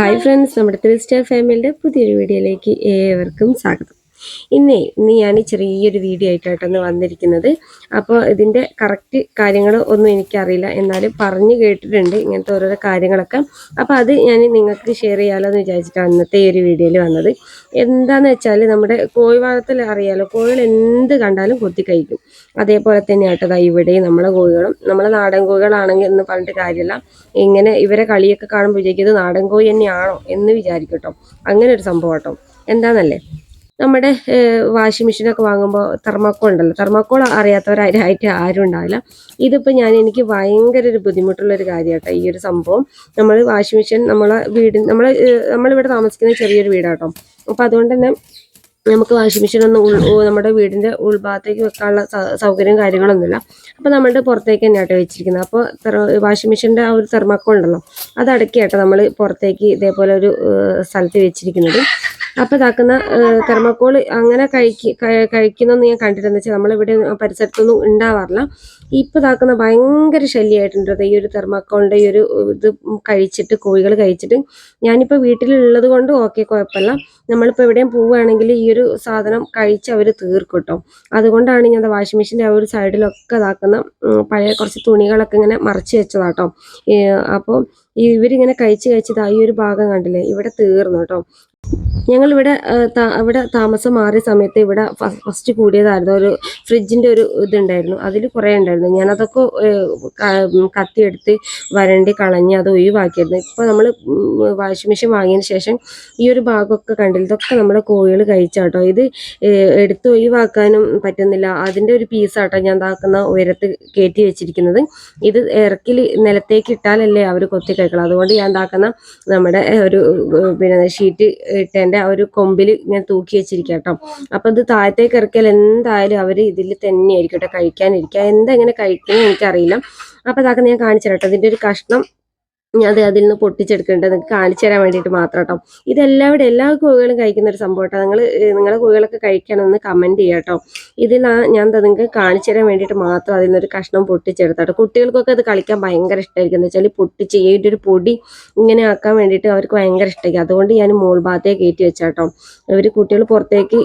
Hi friends നമ്മുടെ three star ഫാമിലിയുടെ പുതിയൊരു വീഡിയോയിലേക്ക് ഏവർക്കും സ്വാഗതം. ഇന്നേ ഇന്ന് ഞാൻ ചെറിയൊരു വീഡിയോ ആയിട്ടാണ് വന്നിരിക്കുന്നത്. അപ്പോൾ ഇതിന്റെ കറക്റ്റ് കാര്യങ്ങൾ ഒന്നും എനിക്കറിയില്ല. എന്നാലും പറഞ്ഞു കേട്ടിട്ടുണ്ട് ഇങ്ങനത്തെ ഓരോരോ കാര്യങ്ങളൊക്കെ. അപ്പോൾ അത് ഞാൻ നിങ്ങൾക്ക് ഷെയർ ചെയ്യാമല്ലോ എന്ന് വിചാരിച്ചിട്ടാണ് അന്നത്തെ ഈ ഒരു വീഡിയോയിൽ വന്നത്. എന്താന്ന് വെച്ചാൽ നമ്മുടെ കോഴി വളർത്തൽ അറിയാലോ? കോഴികൾ എന്ത് കണ്ടാലും കൊത്തി കഴിക്കും. അതേപോലെ തന്നെ ആട്ടതാ ഇവിടെയും നമ്മളെ കോഴികളും. നമ്മളെ നാടൻ കോഴികളാണെങ്കിൽ എന്ന് പറഞ്ഞിട്ട് കാര്യമില്ല. ഇങ്ങനെ ഇവരെ കളിയൊക്കെ കാണുമ്പോൾ ഇത് നാടൻ കോഴി തന്നെയാണോ എന്ന് വിചാരിക്കും കേട്ടോ അങ്ങനെ ഒരു സംഭവം കേട്ടോ എന്താന്നല്ലേ? നമ്മുടെ വാഷിംഗ് മെഷീനൊക്കെ വാങ്ങുമ്പോൾ തെർമാക്കോൾ ഉണ്ടല്ലോ. തെർമാക്കോൾ അറിയാത്തവരായിട്ട് ആരും ഉണ്ടാവില്ല. ഇതിപ്പോൾ ഞാൻ എനിക്ക് ഭയങ്കര ഒരു ബുദ്ധിമുട്ടുള്ള ഒരു കാര്യമാട്ടോ ഈ ഒരു സംഭവം. നമ്മൾ വാഷിംഗ് മെഷീൻ നമ്മളെ വീട് നമ്മൾ നമ്മളിവിടെ താമസിക്കുന്ന ചെറിയൊരു വീടാട്ടോ. അപ്പോൾ അതുകൊണ്ട് തന്നെ നമുക്ക് വാഷിംഗ് മെഷീൻ ഒന്നും നമ്മുടെ വീടിന്റെ ഉൾഭാഗത്തേക്ക് വെക്കാനുള്ള സൗകര്യം കാര്യങ്ങളൊന്നുമില്ല. അപ്പോൾ നമ്മളുടെ പുറത്തേക്ക് തന്നെയാട്ടോ വെച്ചിരിക്കുന്നത്. അപ്പോൾ വാഷിംഗ് മെഷീന്റെ ആ ഒരു തെർമാക്കോൾ ഉണ്ടല്ലോ അത് അടക്കിയാട്ടോ നമ്മൾ പുറത്തേക്ക് ഇതേപോലെ ഒരു സ്ഥലത്ത് വെച്ചിരിക്കുന്നത്. അപ്പോൾ ഇതാക്കുന്ന കർമ്മക്കോൾ അങ്ങനെ കഴിക്ക കഴിക്കുന്ന ഞാൻ കണ്ടിട്ടെന്ന് വെച്ചാൽ നമ്മളിവിടെ പരിസരത്തൊന്നും ഉണ്ടാവാറില്ല. ഇപ്പൊ ഇതാക്കുന്ന ഭയങ്കര ശല്യമായിട്ടുണ്ട് ഈ ഒരു തെർമാക്കോളിന്റെ ഈ ഒരു ഇത് കഴിച്ചിട്ട് കോഴികൾ കഴിച്ചിട്ട്. ഞാനിപ്പോൾ വീട്ടിലുള്ളത് കൊണ്ട് ഓക്കെ കുഴപ്പമില്ല. നമ്മളിപ്പോൾ എവിടെയും പോവുകയാണെങ്കിൽ ഈ ഒരു സാധനം കഴിച്ച് അവർ തീർക്കും കേട്ടോ. അതുകൊണ്ടാണ് ഞാൻ വാഷിംഗ് മെഷീന്റെ ആ ഒരു സൈഡിലൊക്കെ ഇതാക്കുന്ന പഴയ കുറച്ച് തുണികളൊക്കെ ഇങ്ങനെ മറച്ച് വെച്ചതാട്ടോ അപ്പോൾ ഇവരിങ്ങനെ കഴിച്ച് കഴിച്ചത് ഈ ഒരു ഭാഗം കണ്ടില്ലേ? ഇവിടെ തീർന്നു കേട്ടോ. ഞങ്ങളിവിടെ ഇവിടെ താമസം മാറിയ സമയത്ത് ഇവിടെ ഫസ്റ്റ് കൂടിയതായിരുന്നു ഒരു ഫ്രിഡ്ജിന്റെ ഒരു ഇതുണ്ടായിരുന്നു. അതിൽ കുറേ ഉണ്ടായിരുന്നു. ഞാനതൊക്കെ കത്തിയെടുത്ത് വരണ്ടി കളഞ്ഞ് അത് ഒഴിവാക്കിയിരുന്നു. ഇപ്പോൾ നമ്മൾ വാഷിംഗ് മെഷീൻ വാങ്ങിയതിന് ശേഷം ഈ ഒരു ഭാഗമൊക്കെ കണ്ടില്ല? ഇതൊക്കെ നമ്മുടെ കോഴികൾ കഴിച്ചാട്ടോ. ഇത് എടുത്ത് ഒഴിവാക്കാനും പറ്റുന്നില്ല. അതിന്റെ ഒരു പീസാട്ടോ ഞാൻ ഇതാക്കുന്ന ഉയരത്ത് കയറ്റി വെച്ചിരിക്കുന്നത്. ഇത് ഇറക്കിൽ നിലത്തേക്ക് ഇട്ടാലല്ലേ അവർ കൊത്തി കഴിക്കണം അതുകൊണ്ട് ഞാൻ ഇതാക്കുന്ന നമ്മുടെ ഒരു പിന്നെ ഷീറ്റ് ഇട്ടതിന്റെ ഒരു കൊമ്പിൽ ഞാൻ തൂക്കി വെച്ചിരിക്കാം കേട്ടോ അപ്പം ഇത് താഴത്തേക്ക് ഇറക്കിയാൽ എന്തായാലും അവർ ഇതിൽ തന്നെയായിരിക്കും കേട്ടോ കഴിക്കാനിരിക്കുക. എന്താ ഇങ്ങനെ കഴിക്കുന്നത് എനിക്കറിയില്ല. അപ്പോൾ അതൊക്കെ ഞാൻ കാണിച്ചു കേട്ടോ. ഇതിന്റെ ഒരു കഷ്ണം ഞാൻ അത് അതിൽ നിന്ന് പൊട്ടിച്ചെടുക്കേണ്ടത് നിങ്ങൾക്ക് കാണിച്ചു തരാൻ വേണ്ടിയിട്ട് മാത്രം കേട്ടോ ഇതെല്ലാവരുടെ എല്ലാ കോഴികളും കഴിക്കുന്ന ഒരു സംഭവം കേട്ടോ നിങ്ങൾ നിങ്ങളുടെ കോഴികളൊക്കെ കഴിക്കണമെന്ന് കമന്റ് ചെയ്യാം കേട്ടോ ഇതിൽ ഞാൻ അത് നിങ്ങൾക്ക് കാണിച്ചു തരാൻ വേണ്ടിയിട്ട് മാത്രം അതിൽ നിന്നൊരു കഷ്ണം പൊട്ടിച്ചെടുത്താട്ടോ കുട്ടികൾക്കൊക്കെ അത് കളിക്കാൻ ഭയങ്കര ഇഷ്ടമായിരിക്കും എന്ന് വെച്ചാൽ പൊട്ടിച്ച് ഏതൊരു പൊടി ഇങ്ങനെ ആക്കാൻ വേണ്ടിയിട്ട് അവർക്ക് ഭയങ്കര ഇഷ്ടമായിരിക്കും അതുകൊണ്ട് ഞാൻ മോൾ ഭാഗത്തേക്ക് കയറ്റി വെച്ചാട്ടോ അവർ കുട്ടികൾ പുറത്തേക്ക്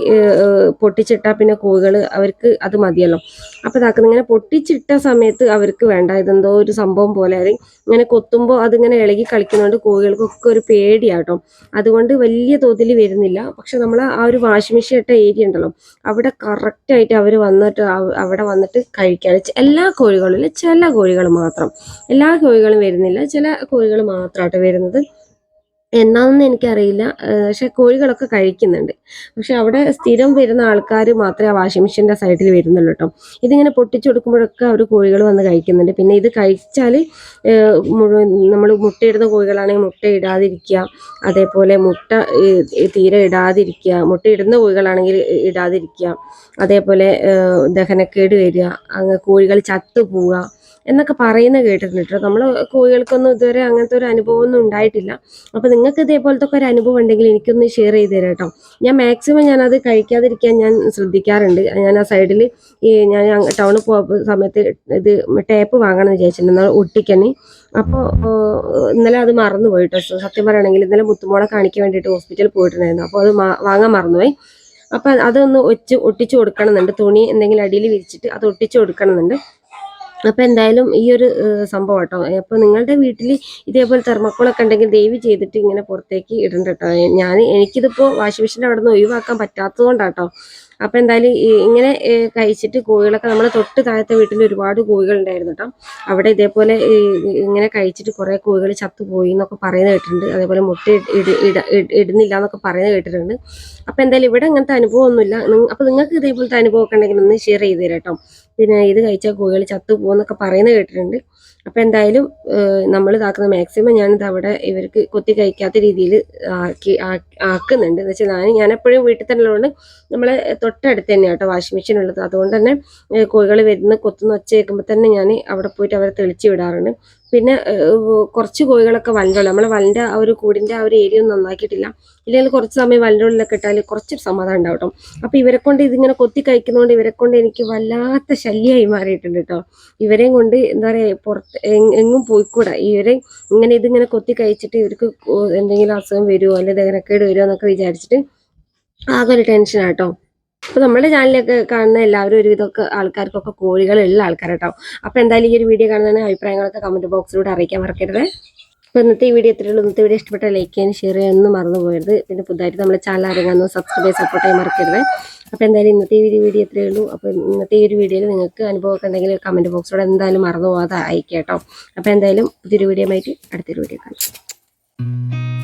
പൊട്ടിച്ചിട്ടാൽ പിന്നെ കോഴികൾ അവർക്ക് അത് മതിയല്ലോ. അപ്പോൾ ഇതാക്കുന്ന ഇങ്ങനെ പൊട്ടിച്ചിട്ട സമയത്ത് അവർക്ക് വേണ്ട ഇതെന്തോ ഒരു സംഭവം പോലെ. ഇങ്ങനെ കൊത്തുമ്പോൾ അതിങ്ങനെ ഇളകി കളിക്കുന്നതുകൊണ്ട് കോഴികൾക്കൊക്കെ ഒരു പേടിയാട്ടോ. അതുകൊണ്ട് വലിയ തോതിൽ വരുന്നില്ല. പക്ഷെ നമ്മൾ ആ ഒരു വാഷിംഗ് മെഷീൻ ഇട്ട ഏരിയ ഉണ്ടല്ലോ അവിടെ കറക്റ്റായിട്ട് അവർ വന്നിട്ട് അവിടെ വന്നിട്ട് കഴിക്കാൻ എല്ലാ കോഴികളും ചില കോഴികൾ മാത്രം. എല്ലാ കോഴികളും വരുന്നില്ല ചില കോഴികൾ മാത്രമായിട്ട് വരുന്നത്. എന്നാണെന്ന് എനിക്കറിയില്ല. പക്ഷെ കോഴികളൊക്കെ കഴിക്കുന്നുണ്ട്. പക്ഷെ അവിടെ സ്ഥിരം വരുന്ന ആൾക്കാർ മാത്രമേ ആ വാഷിംഗ് മെഷീന്റെ സൈഡിൽ വരുന്നുള്ളൂ കേട്ടോ. ഇതിങ്ങനെ പൊട്ടിച്ചു കൊടുക്കുമ്പോഴൊക്കെ അവർ കോഴികൾ വന്ന് കഴിക്കുന്നുണ്ട്. പിന്നെ ഇത് കഴിച്ചാൽ മുഴുവൻ നമ്മൾ മുട്ടയിടുന്ന കോഴികളാണെങ്കിൽ മുട്ട ഇടാതിരിക്കുക. അതേപോലെ മുട്ട തീരെ ഇടാതിരിക്കുക. മുട്ട ഇടുന്ന കോഴികളാണെങ്കിൽ ഇടാതിരിക്കുക. അതേപോലെ ദഹനക്കേട് വരിക. അങ്ങ് കോഴികൾ ചത്തു പോവുക എന്നൊക്കെ പറയുന്നത് കേട്ടിട്ടുണ്ട് കേട്ടോ. നമ്മൾ കോഴികൾക്കൊന്നും ഇതുവരെ അങ്ങനത്തെ ഒരു അനുഭവം ഒന്നും ഉണ്ടായിട്ടില്ല. അപ്പോൾ നിങ്ങൾക്ക് ഇതേപോലത്തെ ഒക്കെ ഒരു അനുഭവം ഉണ്ടെങ്കിൽ എനിക്കൊന്ന് ഷെയർ ചെയ്ത് തരാം കേട്ടോ. ഞാൻ മാക്സിമം ഞാനത് കഴിക്കാതിരിക്കാൻ ഞാൻ ശ്രദ്ധിക്കാറുണ്ട്. ഞാൻ ആ സൈഡിൽ ഈ ഞാൻ ടൗണിൽ പോകുന്ന സമയത്ത് ഇത് ടേപ്പ് വാങ്ങണം എന്ന് വിചാരിച്ചിട്ടുണ്ട്. എന്നാൽ ഒട്ടിക്കണേ. അപ്പോൾ ഇന്നലെ അത് മറന്നു പോയിട്ടോ സത്യം പറയുകയാണെങ്കിൽ ഇന്നലെ മുത്തുമോളെ കാണിക്കാൻ വേണ്ടിയിട്ട് ഹോസ്പിറ്റലിൽ പോയിട്ടുണ്ടായിരുന്നു. അപ്പോൾ അത് വാങ്ങാൻ മറന്നുപോയി. അപ്പം അതൊന്ന് ഒച്ച് ഒട്ടിച്ചു കൊടുക്കണമെന്നുണ്ട്. തുണി എന്തെങ്കിലും അടിയിൽ വിരിച്ചിട്ട് അത് ഒട്ടിച്ചു കൊടുക്കണമെന്നുണ്ട്. അപ്പം എന്തായാലും ഈ ഒരു സംഭവം കേട്ടോ. അപ്പോൾ നിങ്ങളുടെ വീട്ടിൽ ഇതേപോലെ തെർമക്കോളൊക്കെ ഉണ്ടെങ്കിൽ ദയവ് ചെയ്തിട്ട് ഇങ്ങനെ പുറത്തേക്ക് ഇടണ്ട കേട്ടോ. ഞാൻ എനിക്കിതിപ്പോൾ വാഷിംഗ് മെഷീന്റെ അവിടെ നിന്ന് ഒഴിവാക്കാൻ പറ്റാത്തത് കൊണ്ടാട്ടോ അപ്പോൾ എന്തായാലും ഇങ്ങനെ കഴിച്ചിട്ട് കോഴികളൊക്കെ നമ്മൾ തൊട്ട് താഴത്തെ വീട്ടിൽ ഒരുപാട് കോഴികൾ ഉണ്ടായിരുന്നു കേട്ടോ. അവിടെ ഇതേപോലെ ഇങ്ങനെ കഴിച്ചിട്ട് കുറേ കോഴികൾ ചത്തുപോയി എന്നൊക്കെ പറയുന്നത് കേട്ടിട്ടുണ്ട്. അതേപോലെ മുട്ട ഇട- ഇട- ഇട- ഇട- ഇടുന്നില്ല എന്നൊക്കെ പറയുന്നത് കേട്ടിട്ടുണ്ട്. അപ്പോൾ എന്തായാലും ഇവിടെ അങ്ങനത്തെ അനുഭവമൊന്നുമില്ല. അപ്പോൾ നിങ്ങൾക്ക് ഇതേപോലത്തെ അനുഭവമൊക്കെ ഉണ്ടെങ്കിൽ ഒന്ന് ഷെയർ ചെയ്ത് തരാം കേട്ടോ. പിന്നെ ഇത് കഴിച്ചാൽ കോഴികൾ ചത്തു പോകുന്നൊക്കെ പറയുന്നത് കേട്ടിട്ടുണ്ട്. അപ്പോൾ എന്തായാലും നമ്മൾ ഇതാക്കുന്ന മാക്സിമം ഞാനിത് അവിടെ ഇവർക്ക് കൊത്തി കഴിക്കാത്ത രീതിയിൽ ആക്കി ആക്കുന്നുണ്ട്. എന്ന് വെച്ചാൽ ഞാൻ ഞാൻ എപ്പോഴും വീട്ടിൽ തന്നെ ഉള്ളതുകൊണ്ട് നമ്മളെ തൊട്ടടുത്ത് തന്നെ കേട്ടോ വാഷിംഗ് മെഷീൻ ഉള്ളത്. അതുകൊണ്ട് തന്നെ കോഴികൾ വരുന്ന കൊത്തുന്ന ഒച്ച കേൾക്കുമ്പോൾ തന്നെ ഞാൻ അവിടെ പോയിട്ട് അവരെ തെളിച്ച് വിടാറുണ്ട്. പിന്നെ കുറച്ച് കോഴികളൊക്കെ വലന്റെ നമ്മൾ വലന്റെ ആ ഒരു കൂടിന്റെ ആ ഒരു ഏരിയ ഒന്നും നന്നാക്കിയിട്ടില്ല. ഇല്ലെങ്കിൽ കുറച്ച് സമയം വലിന്റെ ഉള്ളിലൊക്കെ ഇട്ടാൽ കുറച്ച് സമാധാനം ഉണ്ടാവും അപ്പോൾ ഇവരെ കൊണ്ട് ഇതിങ്ങനെ കൊത്തി കഴിക്കുന്നതുകൊണ്ട് ഇവരെ കൊണ്ട് എനിക്ക് വല്ലാത്ത ശല്യമായി മാറിയിട്ടുണ്ട് കേട്ടോ ഇവരെയും കൊണ്ട് എന്താ പറയുക പുറത്ത് എങ്- എങ്ങും പോയിക്കൂടാ. ഇവരെ ഇങ്ങനെ ഇതിങ്ങനെ കൊത്തി കഴിച്ചിട്ട് ഇവർക്ക് എന്തെങ്കിലും അസുഖം വരുമോ അല്ലെങ്കിൽ ദഹനക്കേട് വരുമോ എന്നൊക്കെ വിചാരിച്ചിട്ട് ആകെ ഒരു ടെൻഷനാട്ടോ അപ്പോൾ നമ്മുടെ ചാനലിലൊക്കെ കാണുന്ന എല്ലാവരും ഒരുവിധമൊക്കെ ആൾക്കാർക്കൊക്കെ കോഴികളുള്ള ആൾക്കാരാട്ടോ. അപ്പോൾ എന്തായാലും ഈ ഒരു വീഡിയോ കാണുന്നതിന് അഭിപ്രായങ്ങളൊക്കെ കമന്റ് ബോക്സിലൂടെ അറിയിക്കാൻ മറക്കരുത്. അപ്പോൾ ഇന്നത്തെ ഈ വീഡിയോ എത്രയുള്ളൂ ഇന്നത്തെ വീഡിയോ ഇഷ്ടപ്പെട്ട ലൈക്ക് ചെയ്യാൻ ഷെയർ ചെയ്യാനൊന്നും മറന്നു പോയത് പിന്നെ പുതുതായിട്ട് നമ്മുടെ ചാനൽ ആരെങ്കിലും സബ്സ്ക്രൈബ് സപ്പോർട്ട് ചെയ്യാൻ മറക്കരുത്. അപ്പോൾ എന്തായാലും ഇന്നത്തെ ഈ ഒരു വീഡിയോ ഇത്രയേ ഉള്ളൂ. അപ്പോൾ ഇന്നത്തെ ഈ ഒരു വീഡിയോയിൽ നിങ്ങൾക്ക് അനുഭവമൊക്കെ ഉണ്ടെങ്കിൽ കമന്റ് ബോക്സിലൂടെ എന്തായാലും മറന്നു പോകാതെ അയക്കാം കേട്ടോ. അപ്പോൾ എന്തായാലും പുതിയൊരു വീഡിയോ ആയിട്ട് അടുത്തൊരു വീഡിയോ കാണാം.